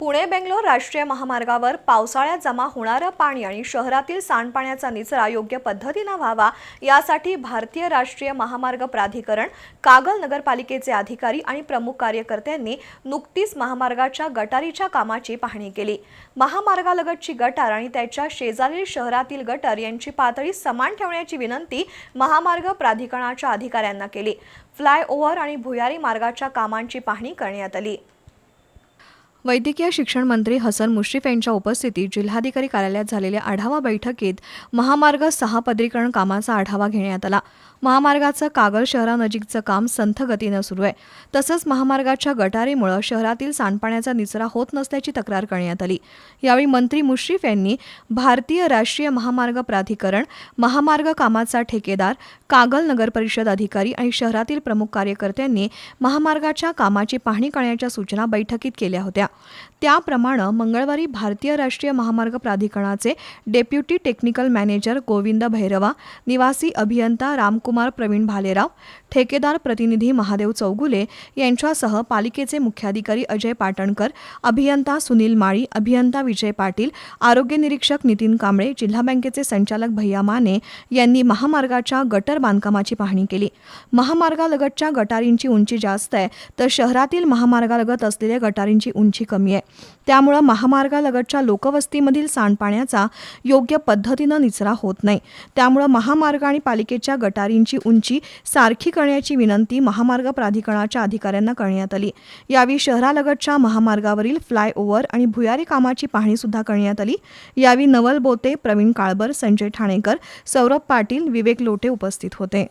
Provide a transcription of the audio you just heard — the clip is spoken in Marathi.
पुणे बेंगलोर राष्ट्रीय महामार्गावर पावसाळ्यात जमा होणारं पाणी आणि शहरातील सांडपाण्याचा निचरा योग्य पद्धतीनं व्हावा यासाठी भारतीय राष्ट्रीय महामार्ग प्राधिकरण कागल नगरपालिकेचे अधिकारी आणि प्रमुख कार्यकर्त्यांनी नुकतीच महामार्गाच्या गटारीच्या कामाची पाहणी केली. महामार्गालगतची गटार आणि त्याच्या शेजारील शहरातील गटार यांची पातळी समान ठेवण्याची विनंती महामार्ग प्राधिकरणाच्या अधिकाऱ्यांना केली. फ्लायओव्हर आणि भुयारी मार्गाच्या कामांची पाहणी करण्यात आली. वैद्यकीय शिक्षण मंत्री हसन मुश्रीफ यांच्या उपस्थितीत जिल्हाधिकारी कार्यालयात झालेल्या आढावा बैठकीत महामार्ग सहा पदरीकरण कामाचा आढावा घेण्यात आला. महामार्गाचं कागल शहरानजीकचं काम संथ गतीनं सुरू आहे. तसंच महामार्गाच्या गटारीमुळं शहरातील सांडपाण्याचा निचरा होत नसल्याची तक्रार करण्यात आली. यावेळी मंत्री मुश्रीफ यांनी भारतीय राष्ट्रीय महामार्ग प्राधिकरण महामार्ग कामाचा ठेकेदार कागल नगर परिषद अधिकारी आणि शहरातील प्रमुख कार्यकर्त्यांनी महामार्गाच्या कामाची पाहणी करण्याच्या सूचना बैठकीत केल्या होत्या. त्याप्रमाणे मंगळवारी भारतीय राष्ट्रीय महामार्ग प्राधिकरणाचे deputy technical manager Govind Bhairava निवासी अभियंता रामकुमार प्रवीण भालेराव ठेकेदार प्रतिनिधी महादेव चौगुले यांच्यासह पालिकेचे मुख्याधिकारी अजय पाटणकर अभियंता सुनील माळी अभियंता विजय पाटील आरोग्य निरीक्षक नितीन कांबळे जिल्हा बँकेचे संचालक भैया माने यांनी महामार्गाच्या गटर बांधकामाची पाहणी केली. महामार्गालगतच्या गटारींची उंची जास्त आहे तर शहरातील महामार्गालगत असलेल्या गटारींची उंची कमी आहे. त्यामुळं महामार्गालगतच्या लोकवस्तीमधील सांडपाण्याचा योग्य पद्धतीनं निचरा होत नाही. त्यामुळं महामार्ग आणि पालिकेच्या गटारींची उंची सारखी करण्याची विनंती महामार्ग प्राधिकरणाच्या अधिकाऱ्यांना करण्यात आली. यावेळी शहरालगतच्या महामार्गावरील फ्लायओव्हर आणि भुयारी कामाची पाहणी सुद्धा करण्यात आली. यावेळी नवल बोते प्रवीण काळबर संजय ठाणेकर सौरभ पाटील विवेक लोटे उपस्थित होते.